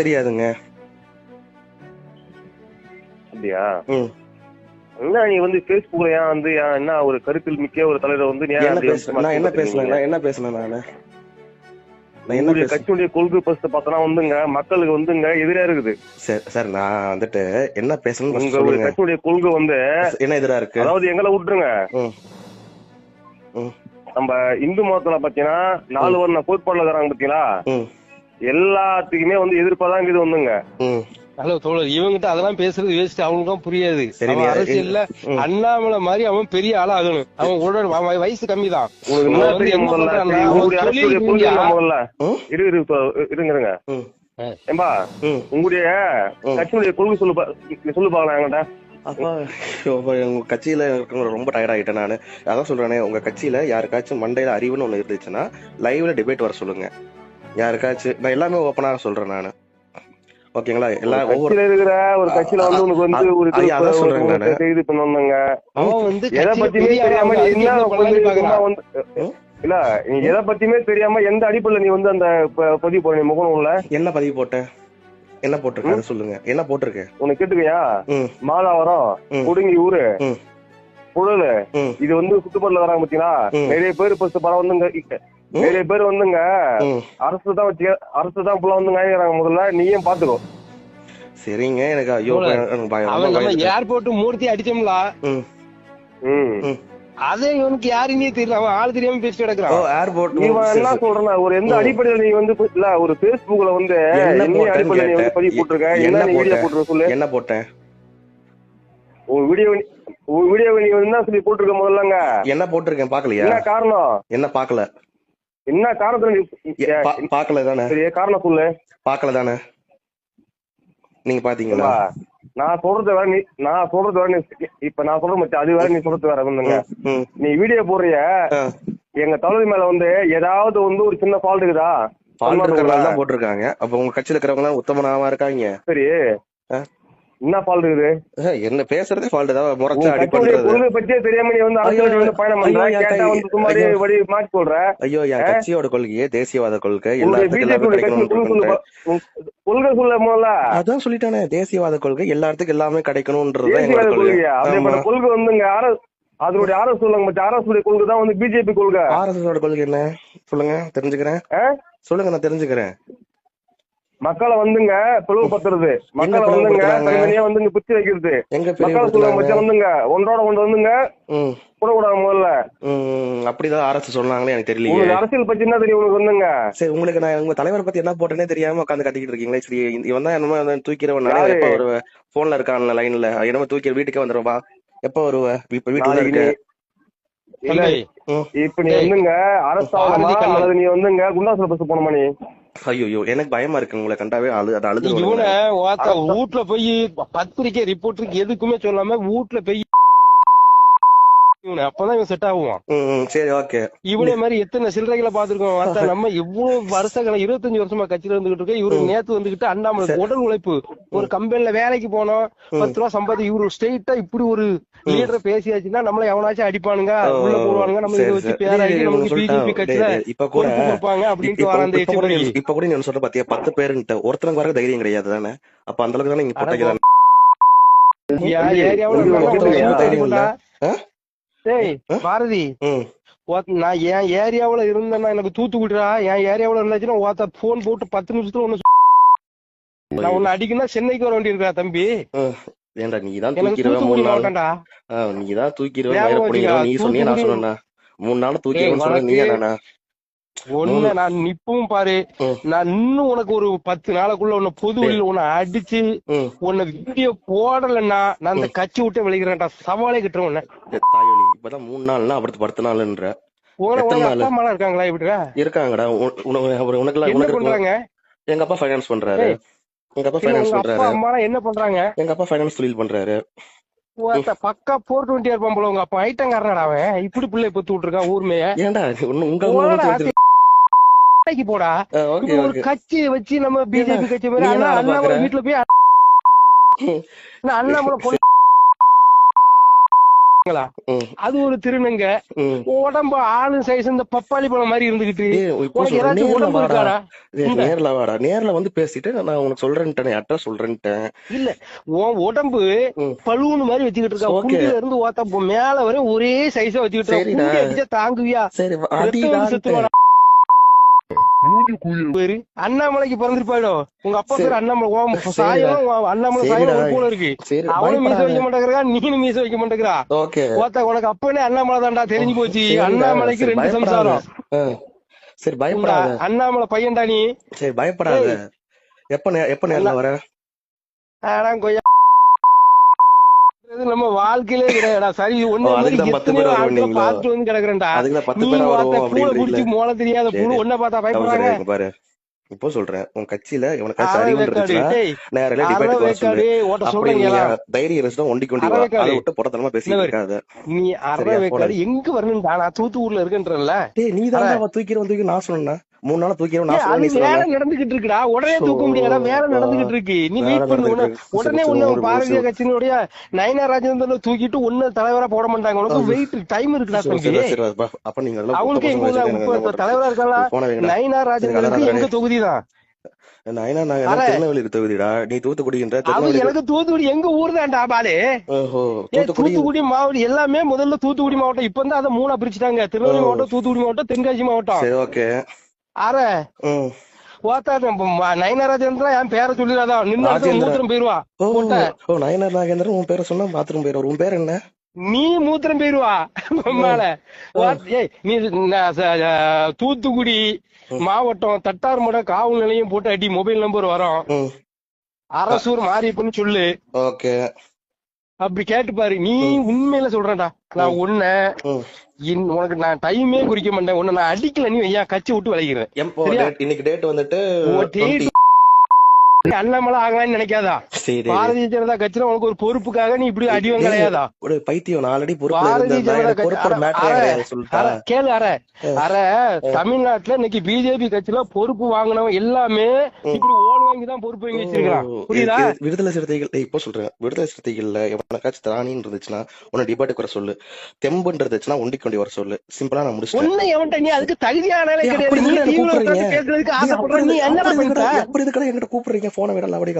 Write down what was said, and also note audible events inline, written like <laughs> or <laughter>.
தெரியாதுங்க. அப்படியா? என்ன நீ வந்து பேஸ்புக்ல ஏன் வந்து என்ன ஒரு கருத்தில் மிக்க ஒரு தலைவர் வந்து என்ன பேசுறேன் நான் என்ன பேசுனேன் என்ன பேசுனேன் நானு? கட்சியுடைய கொள்கை பஸ்ட் பார்த்தனா வந்துங்க மக்களுக்கு வந்துங்க எதிரா இருக்குது. சார் சார் நான் வந்துட்டு என்ன உங்க ஒரு சொல்லுங்க. கட்சியுடைய கொள்கை வந்து என்ன எதிரா இருக்கு? அதாவது எங்களை விட்டுருங்க. நம்ம இந்து மதத்துல பாத்தீங்கன்னா நாலு வர்ண கோட்பாடுல இருக்கிறாங்க பாத்தீங்களா எல்லாத்துக்குமே வந்து எதிர்ப்பாதான் இது வந்துங்க ம். ஹலோ தோழர் இவங்கிட்ட அதெல்லாம் பேசுறது வேஸ்ட் அவனுக்கும் புரியாது. சரி, அவன் நீ- அரசியல்ல. அண்ணாமலை மாதிரி அவன் பெரிய ஆளா ஆகணும். அவன் உடல் வயசு கம்மி தான் இருங்க ஏம்பா உங்களுடைய. கட்சியுடைய கொள்கை சொல்லு சொல்லு பாக்கலாம் என்கிட்ட. அப்பா ஐயோ, அப்பா, உங்க கட்சியில இருக்கிறவங்க ரொம்ப டயர்ட் ஆயிட்டேன் நானு. அதான் சொல்றேனே உங்க கட்சியில யாருக்காச்சும் மண்டையில அறிவுன்னு ஒண்ணு இருந்துச்சுன்னா லைவ்ல டிபேட் வர சொல்லுங்க. யாருக்காச்சும் நான் எல்லாமே ஓப்பனா சொல்றேன் நானு. ஓகேங்களா? எல்லா ஒவ்வொரு இருக்கிற ஒரு கட்சியில வந்து உனக்கு வந்து ஒரு அது அதான் இது சொல்றேன் நானு. செய்து பண்ணுவாங்க அவன் வந்து எதை பத்தியுமே தெரியாம வந்து என்ன வந்து இல்ல நீ எதை பத்தியுமே தெரியாம எந்த அடிப்படையில நீ வந்து அந்த பதிவு போற முகம் உள்ள என்ன பதிவு போட்டேன் என்ன போட்டிருக்கேன் அதை சொல்லுங்க. என்ன போட்டிருக்கேன் உனக்கு கேட்டுக்கையா? ம். மாதாவரம் ம். குடுங்கி ஊரு. புழல். இது வந்து சுத்துப்பட்டுல வராங்க பாத்தீங்களா. நிறைய பேர் இப்ப படம் வந்துங்க ம். நிறைய பேர் வந்துங்க. ம். அரசு தான் வச்சு அரசு தான் வாங்கிக்கிறாங்க முதல்ல. நீயும் பாத்துக்கோ. சரிங்க எனக்கு ஐயோ. ஏர்போர்ட் மூர்த்தி அடிச்சோம்ல. ம். ம். அதே இவனுக்கு யாருன்னே தெரியல. அவன் ஆள் தெரியாம ஓ கிடக்குறான். ஏர்போர்ட் இவன் என்ன சொல்றேன்னா ஒரு எந்த. அடிப்படையில நீ வந்து இல்ல ஒரு பேஸ்புக்ல வந்து என்ன அடிப்படையில நீ வந்து. பதிவு போட்டிருக்க? என்ன வீடியோ? போட்டிருக்க சொல்லு. என்ன போட்டேன்? உன் வீடியோ உன் வீடியோ நீ என்ன சொல்லி போட்டிருக்க முதல்லங்க? என்ன போட்டிருக்கேன் பாக்கலையா? என்ன காரணம்? என்ன பாக்கல? என்ன காரணத்துல நீ பாக்கல தானே காரணம் சொல்லு. பாக்கல தானே நீங்க பாத்தீங்களா? நான் சொல்றது வேற நீ நான் சொல்றது வேற நீ இப்ப நான் சொல்ற மச்சான் அது வேற நீ சொல்றது வேற வந்துங்க நீ வீடியோ போடுறிய. எங்க தளபதி மேல வந்து ஏதாவது வந்து ஒரு சின்ன ஃபால்ட் இருக்குதா? ஃபால்ட் தான் போட்டிருக்காங்க. அப்ப உங்க கட்சியில இருக்கிறவங்க எல்லாம் உத்தமனாவா இருக்காங்க. சரி. என்ன ஃபால்ட் இருக்குது? என்ன பேசுறதே ஃபால்ட் தான். உன் முறைச்சா அடி கட்சியுடைய பண்றது கொள்கை பத்தியே தெரியாம நீ வந்து அரசியல் பயணம் பண்ற. கேட்டா. வடி மாற்றி சொல்ற. ஐயோ என் கட்சியோட கொள்கையே தேசியவாத கொள்கை. கொள்கை சொல்லு முதல்ல. அதான் சொல்லிட்டானே தேசியவாத கொள்கை எல்லாத்துக்கும் எல்லாமே கிடைக்கணும்ன்றதுதான் தேசியவாத எங்களோட கொள்கை கொள்கை வந்துங்க அரசு அதனுடைய அரசு சொல்லுங்க மச்சான். அரசுடைய கொள்கை தான் வந்து பிஜேபி கொள்கை. ஆர்எஸ்எஸ் கொள்கை என்ன? சொல்லுங்க தெரிஞ்சுக்கிறேன்? சொல்லுங்க நான் தெரிஞ்சுக்கிறேன். மக்களை வந்துங்க பிளவுபடுத்துறது மக்களை வந்துங்க? தனித்தனியா வந்துங்க பிச்சு வைக்கிறது. எங்க மக்களை சொல்லுங்க மச்சான் வந்துங்க. ஒன்றோட ஒன்று வந்துங்க. ம். கூடக்கூடாது முதல்ல. ம் அப்படிதான் அரசு சொன்னாங்களே எனக்கு உங்களுக்கு அரசியல் பத்தி என்ன தெரியும் உனக்கு வந்துங்க? சரி உங்களுக்கு நான் உங்க தலைவர் பத்தி என்ன போட்டேனே தெரியாம உட்காந்து கட்டிக்கிட்டு இருக்கீங்களே? சரி இவன் தான் என்னமோ வந்து தூக்கிறவன்? எப்ப வருவ? போன்ல இருக்கான்ல லைன்ல என்னமோ தூக்கி வீட்டுக்கே வந்துருவா எப்ப வருவ? இப்ப வீட்டுல இருக்க. இப்ப நீ வந்துங்க அரசாங்கமா. அல்லது நீ வந்துங்க குண்டாசுல பஸ் போனோமா நீ ஐயோ எனக்கு பயமா இருக்கு. உங்களை கண்டாவே அழு அதை அழுது இவனை வீட்டுல போய் பத்திரிக்கை ரிப்போர்ட்டருக்கு எதுக்குமே சொல்லாம வீட்டுல போய் இவனை அப்பதான் இவன் செட் ஆகுவான். சரி ஓகே இவனே மாதிரி எத்தனை சில்லறைகளை பாத்துருக்கோம் நம்ம இவ்வளவு வருஷங்கள இருபத்தஞ்சு வருஷமா கட்சியில இருந்துகிட்டு இருக்க இவரு நேத்து வந்துகிட்டு அண்ணாமலை உடல் உழைப்பு. ஒரு கம்பெனில வேலைக்கு போனோம். பத்து ரூபா சம்பாதி இவரு ஸ்ட்ரெயிட்டா இப்படி ஒரு லீடர் பேசியாச்சுன்னா நம்மள எவனாச்சும் அடிப்பானுங்க? உள்ள போடுவானுங்க. நம்ம இதை வச்சு பேராகி நமக்கு பிஜேபி கட்சியில இப்ப கூட கொடுப்பாங்க அப்படின்ட்டு இப்ப- வர அந்த இப்ப கூட எச்சு நீ- இப்ப கூட நீ சொல்ற பாத்தியா? பத்து பேருன்ட்டு. ஒருத்தனுக்கு வர தைரியம் கிடையாது தானே? அப்ப அந்த அளவுக்கு தானே நீங்க போட்டீங்க டேய்? பாரதி. நான் என் ஏரியாவுல இருந்தேன்னா எனக்கு தூத்துக்குடிடா. என் ஏரியாவுல இருந்தாச்சுன்னா ஒருத்த போன் போட்டு பத்து நிமிஷத்துல ஒண்ணு நான் உன்னை அடிக்கணும் சென்னைக்கு வர வேண்டியிருக்கா தம்பி. ஏன்டா நீ தான் எனக்கு தூக்கிடுவ தூத்துக்குடி மூணு நாள் நீ தான் தூக்கிடுவ ஞாபகம் மயிர புடிங்கிடுவ நீ சொன்னியா நான் சொன்னா மூணு நாள் தூக்கிடுவேன்னு சொன்ன நீ என்னண்ணா ஒண்ணு நான் இப்பவும் பாரு. நான் இன்னும் உனக்கு ஒரு பத்து நாளைக்குள்ள உன்னை பொது வெளியில உன்னை அடிச்சு உன்னை வீடியோ போடலைன்னா நான் அந்த கட்சி விட்டு விளைக்கிறேன்டா சவாலே கிட்டுறேன் உன்னை. தாயோலி இப்பதான் மூணு நாள்னா அடுத்து பத்து நாள்ன்ற. இருக்காங்களா இப்படி இருக்காங்கடா. உனக்கு. பண்றாங்க? எங்க அப்பா ஃபைனான்ஸ் பண்றாரு. எங்க அப்பா ஃபைனான்ஸ் பண்றாரு. அம்மா என்ன பண்றாங்க? எங்க அப்பா ஃபைனான்ஸ் தொழில் பண்றாரு. பக்கா போர் டுவெண்ட்டி இருப்பான் போல. உங்க அப்பா ஐட்டம் காரணடா அவன். இப்படி பிள்ளை பெத்து விட்டுருக்கான் ஊர்மைய ஏன்டா உங்க வேலைக்கு போடா. ஒரு கட்சியை வச்சு நம்ம பிஜேபி கட்சி மாதிரி அண்ணாமலை? வீட்டுல போய் அண்ணாமலை <laughs> பொண்ணு அது ஒரு திருநங்க. உடம்பு ஆளு சைஸ் இந்த பப்பாளி பழம் மாதிரி இருந்துகிட்டு. நேர்ல வாடா. நேர்ல வந்து பேசிட்டு நான் உனக்கு சொல்றேன்ட்டேன் அட்ரஸ் சொல்றேன்ட்டேன். இல்ல உன் உடம்பு. பலூன் மாதிரி வச்சுக்கிட்டு இருக்கா. குண்டில இருந்து ஓத்த போ- மேல வரை ஒரே சைஸா வச்சுக்கிட்டு இருக்கா. தாங்குவியா? சரி அண்ணாமலைக்கு பிறந்திருப்பாடோ உங்க அப்பா. பேரு அண்ணாமலை. சாயம் அண்ணாமலை சாயம் போல இருக்கு. அவனும் மீச. வைக்க மாட்டேங்கிறா நீனும் மீச வைக்க மாட்டேங்கிறா. ஓகே. ஓத்த உனக்கு அப்பனே அண்ணாமலை தான்டா தெரிஞ்சு போச்சு. அண்ணாமலைக்கு ரெண்டு. சம்சாரம். சரி பயப்படாத. அண்ணாமலை பையன்டா நீ. சரி பயப்படாத. எப்ப எப்ப நேர்ல வர? ஆனா கொய்யா. நம்ம வாழ்க்கையிலே கிடையாதுடா. சரி ஒண்ணு ஓ, அதுக்கு தான் மாதிரி பத்து எத்தனையோ பேர் ஆட்களை வருவீங்களோ? பார்த்துட்டு வந்து கிடக்குறேன்டா. புடிச்சு மோள தெரியாத. புழு ஒன்ன பார்த்தா பயப்படுறாங்க. பாரு. இப்போ சொல்றேன். உன் கட்சியில இருந்துச்சுன்னா டேய் நேரில் டிபேட் தைரியம் ஒண்டி கொண்டு வா. அதை. விட்டு புறத்தனமா பேசிட்டு இருக்காத. நீ அரை எங்க வரணும்டா? நான் தூத்துக்குடியில இருக்கேன்றல டேய் நீ தான் அவ தூக்கிறவன் தூக்கி நான் சொன்னா மூணு நாள் வேலை சொன்ன நடந்துகிட்டு இருக்குடா. உடனே தூக்க முடியாதா? வேலை நடந்துகிட்டு இருக்கு. நீ வெயிட் பண்ணு. உடனே ஒண்ணு சரி, பாரதிய. கட்சியினுடைய நயனா ராஜேந்திரன் தூக்கிட்டு ஒண்ணு தலைவரா போட மாட்டாங்க. உனக்கு வெயிட் டைம் இருக்குடா அப்ப நீங்க அவங்களுக்கு எங்க தலைவரா வைங்கடா நயனா ராஜேந்திரனுக்கு எங்க கதை தொகுதி தான் நயனா. திருநெல்வேலி தொகுதிடா. நீ தூத்துக்குடின்ற அவன் திருநெல்வேலி எனக்கு தூத்துக்குடி எங்க ஊர் தான்டா பாலு. தூத்துக்குடி. மாவட்டம் எல்லாமே முதல்ல தூத்துக்குடி மாவட்டம். இப்ப அதை மூணா பிரிச்சுட்டாங்க. திருநெல்வேலி. மாவட்டம் தூத்துக்குடி மாவட்டம் தென்காசி மாவட்டம். சரி ஓகே. அற ம். ஓத்தா நயனராஜேந்திரன் என் பேரை சொல்லிடாதான் நின்று ராஜேந்திரன். மூத்திரம் போயிருவா ஓ நாகேந்திரன் உன் பேரை சொன்னா பாத்ரூம் பேர் உன் பேர் என்ன? நீ மூத்திரம் போயிருவா மேல ஏய் நீ தூத்துக்குடி மாவட்டம் தட்டார்மடம் காவல் நிலையம் போட்டு அடி மொபைல் நம்பர் வரும். அரசூர் மாரியப்பன்னு சொல்லு. ஓகே. அப்படி கேட்டு பாரு நீ உண்மையில சொல்றேன்டா. நான் உன்ன உனக்கு நான் டைமே குறிக்க மாட்டேன். உன்னை நான் அடிக்கல நீ ஐயா கட்சி விட்டு date- இன்னைக்கு டேட் வந்துட்டு ஓ, date 20. அண்ணாமலை ஆகலாம்னு நினைக்காதா? பாரதிய ஜனதா கட்சியில உனக்கு ஒரு பொறுப்புக்காக நீ இப்படி அடிவம் கிடையாதா ஒரு பைத்தியம் பொறுப்புல பாரதிய ஜனதா கட்சி கேளு அற அற தமிழ்நாட்டுல இன்னைக்கு பிஜேபி கட்சியில பொறுப்பு வாங்கினவன் எல்லாமே இப்படி ஓல் வாங்கி தான் பொறுப்பு வாங்கி வச்சிருக்கான் புரியுதா? விடுதலை சிறுத்தைகள் இப்போ சொல்றேன். விடுதலை சிறுத்தைகள்ல எவனக்காச்சும் திராணின்னு இருந்துச்சுன்னா உன்னை டிபாட்டுக்கு வர சொல்லு. தெம்புன்னு இருந்துச்சுன்னா கொண்டு வர சொல்லு. சிம்பிளா நான் முடிச்சிட்டேன். ஒண்ணு எவன்ட்ட நீ அதுக்கு தகுதியானாலே ஏய், கிடையாது. நீ கூப்பிடுறீங்க? என்கிட்ட கூப்பிடுறீங்க. போன விடல அப்படியே